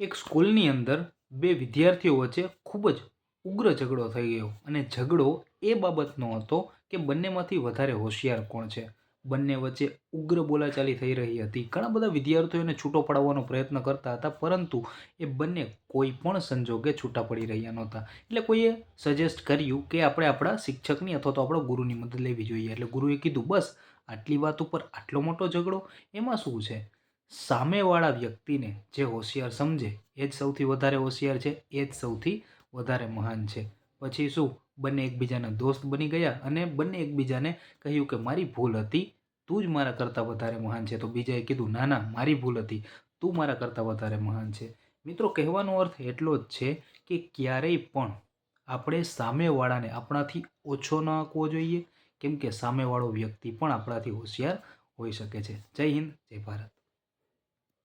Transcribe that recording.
એક સ્કૂલની અંદર બે વિદ્યાર્થીઓ વચ્ચે ખૂબ જ ઉગ્ર ઝઘડો થઈ ગયો અને ઝઘડો એ બાબતનો હતો કે બંનેમાંથી વધારે હોશિયાર કોણ છે. બંને વચ્ચે ઉગ્ર બોલાચાલી થઈ રહી હતી. ઘણા બધા વિદ્યાર્થીઓને છૂટો પાડવાનો પ્રયત્ન કરતા હતા, પરંતુ એ બંને કોઈ પણ સંજોગે છૂટા પડી રહ્યા નહોતા. એટલે કોઈએ સજેસ્ટ કર્યું કે આપણે આપણા શિક્ષકની અથવા તો આપણા ગુરુની મદદ લેવી જોઈએ. એટલે ગુરુએ કીધું, બસ, આટલી વાત ઉપર આટલો મોટો ઝઘડો, એમાં શું છે? સામેવાળા વ્યક્તિને જે હોશિયાર સમજે, એ જ સૌથી વધારે હોશિયાર છે, એ જ સૌથી વધારે મહાન છે. પછી શું? બંને એકબીજાના દોસ્ત બની ગયા અને બંને એકબીજાને કહ્યું કે, મારી ભૂલ હતી, તું જ મારા કરતાં વધારે મહાન છે. તો બીજાએ કીધું, ના ના, મારી ભૂલ હતી, તું મારા કરતાં વધારે મહાન છે. મિત્રો, કહેવાનો અર્થ એટલો જ છે કે ક્યારેય પણ આપણે સામેવાળાને આપણાથી ઓછો ન આંકવો જોઈએ. કેમ કે સામેવાળો વ્યક્તિ પણ આપણાથી હોશિયાર હોઈ શકે છે. જય હિન્દ, જય ભારત.